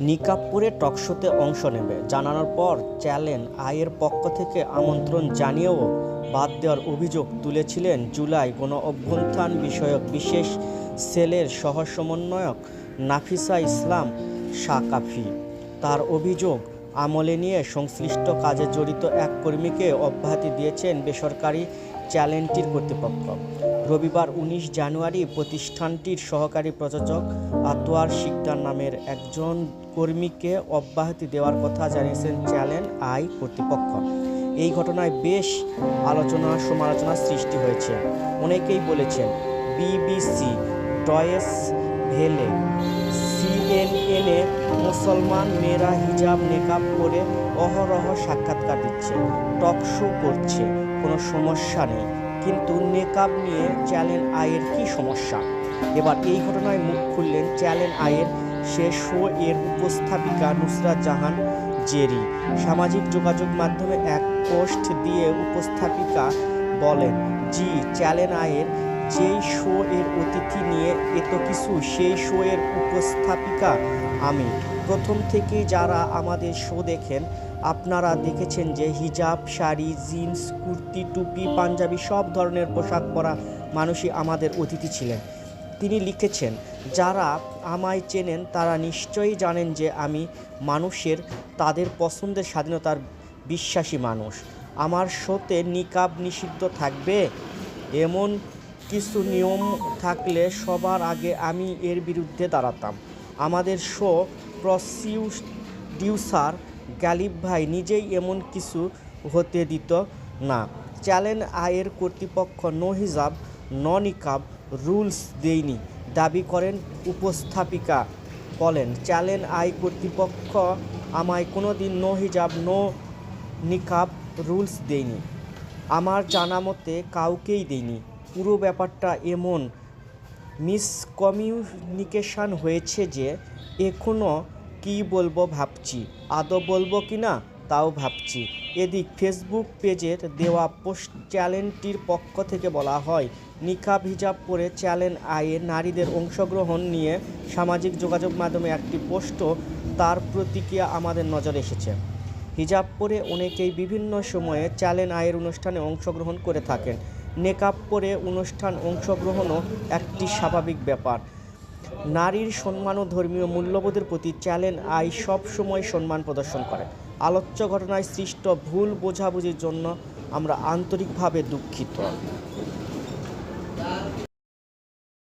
নিকাব পরে টকশোতে অংশ নেবে। জানানোর পর চ্যালেন আয়ের পক্ষ থেকে আমন্ত্রণ জানিয়েও বাদ দেওয়ার অভিযোগ তুলেছিলেন জুলাই গণ অভ্যন্থান বিষয়ক বিশেষ সেলের সহ সমন্বয়ক নাফিসা ইসলাম সাকাফি। তার অভিযোগ আমলে নিয়ে সংশ্লিষ্ট কাজে জড়িত এক কর্মীকে অব্যাহতি দিয়েছেন বেসরকারি চ্যানেলটির কর্তৃপক্ষ। রবিবার উনিশ জানুয়ারি প্রতিষ্ঠানটির সহকারী প্রযোজক আতোয়ার শিকদার নামের একজন কর্মীকে অব্যাহতি দেওয়ার কথা জানিয়েছেন চ্যানেল আই কর্তৃপক্ষ। এই ঘটনায় বেশ আলোচনা সমালোচনা সৃষ্টি হয়েছে। অনেকেই বলেছেন, বিবিসি ডয়েস ভেলে, সিএনএনে মুসলমান মেয়েরা হিজাব নেকাব করে অহরহ সাক্ষাৎকার দিচ্ছে টক শো করছে, কোনো সমস্যা নেই। কিন্তু নেকাব নিয়ে চ্যানেল আয়ের কি সমস্যা? এবার এই ঘটনায় মুখ খুললেন চ্যানেল আয়ের সে শো এর উপস্থাপিকা নুসরাত জাহান জেরি। সামাজিক যোগাযোগ মাধ্যমে এক পোস্ট দিয়ে উপস্থাপিকা বলেন, জি চ্যানেল আয়ের যেই শো এর অতিথি নিয়ে এত কিছু, সেই শো এর উপস্থাপিকা আমি। প্রথম থেকেই যারা আমাদের শো দেখেন, আপনারা দেখেছেন যে হিজাব, শাড়ি জিন্স কুর্তি, টুপি, পাঞ্জাবি, সব ধরনের পোশাক পরা মানুষই আমাদের অতিথি ছিলেন। তিনি লিখেছেন, যারা আমায় চেনেন, তারা নিশ্চয়ই জানেন যে আমি মানুষের, তাদের পছন্দের স্বাধীনতার বিশ্বাসী মানুষ। আমার শোতে নিকাব নিষিদ্ধ থাকবে। এমন কিছু নিয়ম থাকলে সবার আগে আমি এর বিরুদ্ধে দাঁড়াতাম। আমাদের শো প্রসিডিউসার গালিব ভাই নিজেই এমন কিছু হতে দিত না। চ্যালেঞ্জ আয়ের কর্তৃপক্ষ নো হিজাব, ন নিকাব, রুলস দেয়নি। দাবি করেন উপস্থাপিকা। বলেন চ্যালেঞ্জ আই কর্তৃপক্ষ আমায় কোনো দিন নো হিজাব, নো নিকাব, রুলস দেয়নি। আমার জানা মতে কাউকেই দেয়নি। পুরো ব্যাপারটা এমন মিসকমিউনিকেশন হয়েছে যে এখনও কী বলব ভাবছি, আদৌ বলব কি না, তাও ভাবছি। এদিক ফেসবুক পেজের দেওয়া পোস্ট চ্যানেলটির পক্ষ থেকে বলা হয় নিকাব হিজাব পরে চ্যানেল আয়ে নারীদের অংশগ্রহণ নিয়ে সামাজিক যোগাযোগ মাধ্যমে একটি পোস্টও তার প্রতিক্রিয়া আমাদের নজরে এসেছে। হিজাব পরে অনেকেই বিভিন্ন সময়ে চ্যালেঞ্জ আয়ের অনুষ্ঠানে অংশগ্রহণ করে থাকেন। নেকাব পরে অনুষ্ঠান অংশগ্রহণও একটি স্বাভাবিক ব্যাপার। নারীর সম্মান ও ধর্মীয় মূল্যবোধের প্রতি চ্যালেঞ্জ আই সবসময় সম্মান প্রদর্শন করে। আলোচ্য ঘটনায় সৃষ্ট ভুল বোঝাবুঝির জন্য আমরা আন্তরিকভাবে দুঃখিত।